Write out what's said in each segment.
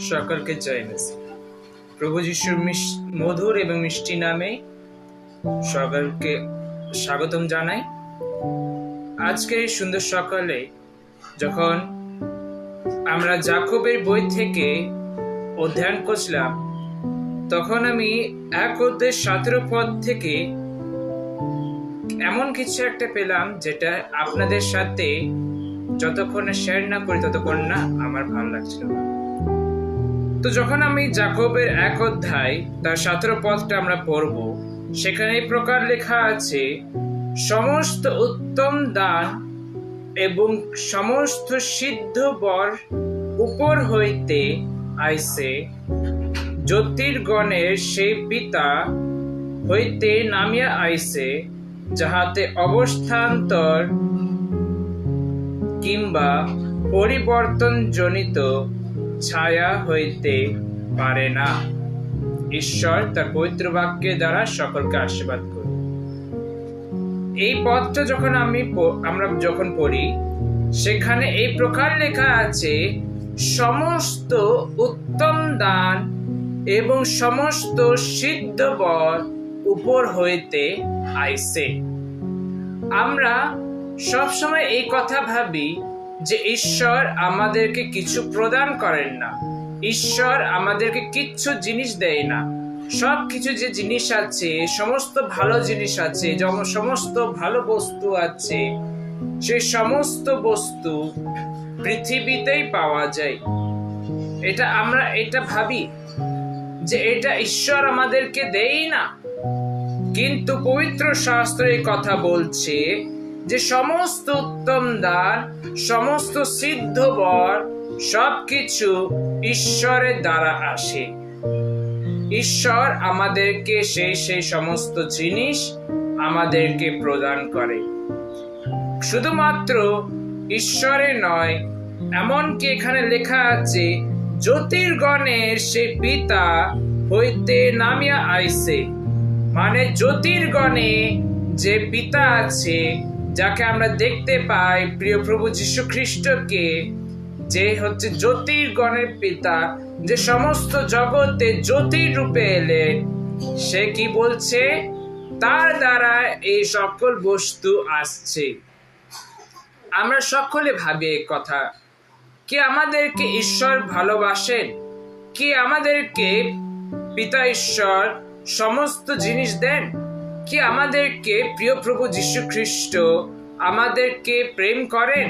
সকলকে জয় মেসি প্রভু যিশুর মধুর এবং মিষ্টি নামে সকলকে স্বাগতম জানাই। আজকের এই সুন্দর সকালে যখন আমরা জাকবের বই থেকে অধ্যয়ন করছিলাম, তখন আমি এক অধ্যায় সতেরো পদ থেকে এমন কিছু একটা পেলাম যেটা আপনাদের সাথে যতক্ষণ শেয়ার না করি, ততক্ষণ না আমার ভালো লাগছিল। তো যখন আমি জাকবের এক অধ্যায়, তার সতেরো পদটা আমরা পড়ব, সেখানে এই প্রকার লেখা আছে, সমস্ত উত্তম দান এবং সমস্ত সিদ্ধ বর উপর হইতে আইসে, জ্যোতির্গণের সেই পিতা হইতে নামিয়া আইসে, যাহাতে অবস্থান্তর কিংবা পরিবর্তন জনিত ছায়া হইতে পারে না। ঈশ্বর তার পবিত্র বাক্যের দ্বারা সকলকে আশীর্বাদ করি এই পদটা যখন আমি আমরা যখন পড়ি, সেখানে এই প্রকার লেখা আছে, সমস্ত উত্তম দান এবং সমস্ত সিদ্ধ বর উপর হইতে আইসে। আমরা সবসময় এই কথা ভাবি যে ঈশ্বর আমাদেরকে কিছু প্রদান করেন না। ঈশ্বর আমাদেরকে কিচ্ছু জিনিস দেয় না। সব কিছু যে জিনিস আছে, সমস্ত ভালো জিনিস আছে, যেমন সমস্ত ভালো বস্তু আছে সেই সমস্ত বস্তু পৃথিবীতেই পাওয়া যায়। এটা আমরা এটা ভাবি যে এটা ঈশ্বর আমাদেরকে দেই না। কিন্তু পবিত্র শাস্ত্র এই কথা বলছে যে সমস্ত উত্তম দান সমস্ত সিদ্ধ বর সবকিছু ঈশ্বরের দ্বারা আসে। ঈশ্বর আমাদেরকে সেই সেই সমস্ত জিনিস আমাদেরকে প্রদান করে। শুধুমাত্র ঈশ্বরে নয়, এমনকি এখানে লেখা আছে, জ্যোতির্গণের সে পিতা হইতে নামিয়া আইসে মানে জ্যোতির্গণে যে পিতা আছে যাকে আমরা দেখতে পাই প্রিয় প্রভু যীশু খ্রিস্টকে, যে হচ্ছে জ্যোতির্গণের পিতা, যে সমস্ত জগতে জ্যোতির রূপে এলেন সে কি বলছে? তার দ্বারা এই সকল বস্তু আসছে। আমরা সকলে ভাবি এই কথা। কি আমাদেরকে ঈশ্বর ভালোবাসেন? কি আমাদেরকে পিতা ঈশ্বর সমস্ত জিনিস দেন? কি আমাদেরকে প্রিয় প্রভু যীশু খ্রিস্ট আমাদেরকে প্রেম করেন?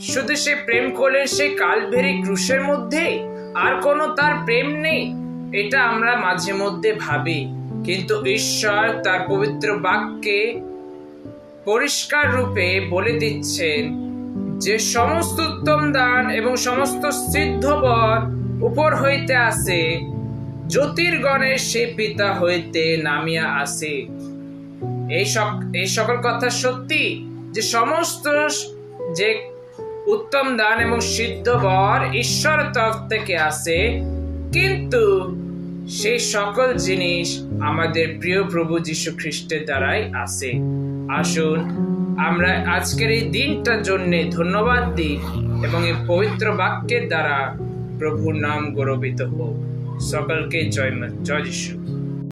শুধু সে প্রেম করলেন সেই কালভেরি ক্রুশের মধ্যে আর কোনো তার প্রেম নেই? এটা আমরা মাঝে মধ্যে ভাবি। কিন্তু ঈশ্বর তার পবিত্র বাক্যে পরিষ্কার রূপে বলে দিচ্ছেন যে সমস্ত উত্তম দান এবং সমস্ত সিদ্ধ বর উপর হইতে আসে, জ্যোতির্গণের সে পিতা হইতে নামিয়া আসে। এই এই সকল কথা সত্যি যে সমস্ত যে উত্তম দান এবং সিদ্ধ বর ঈশ্বর তরফ থেকে আসে কিন্তু সেই সকল জিনিস আমাদের প্রিয় প্রভু যীশু খ্রিস্টের দ্বারাই আসে আসুন, আমরা আজকের এই দিনটার জন্য ধন্যবাদ দিই এবং এই পবিত্র বাক্যের দ্বারা প্রভুর নাম গৌরবিত হোক। সকলকে জয় জয় যিশু।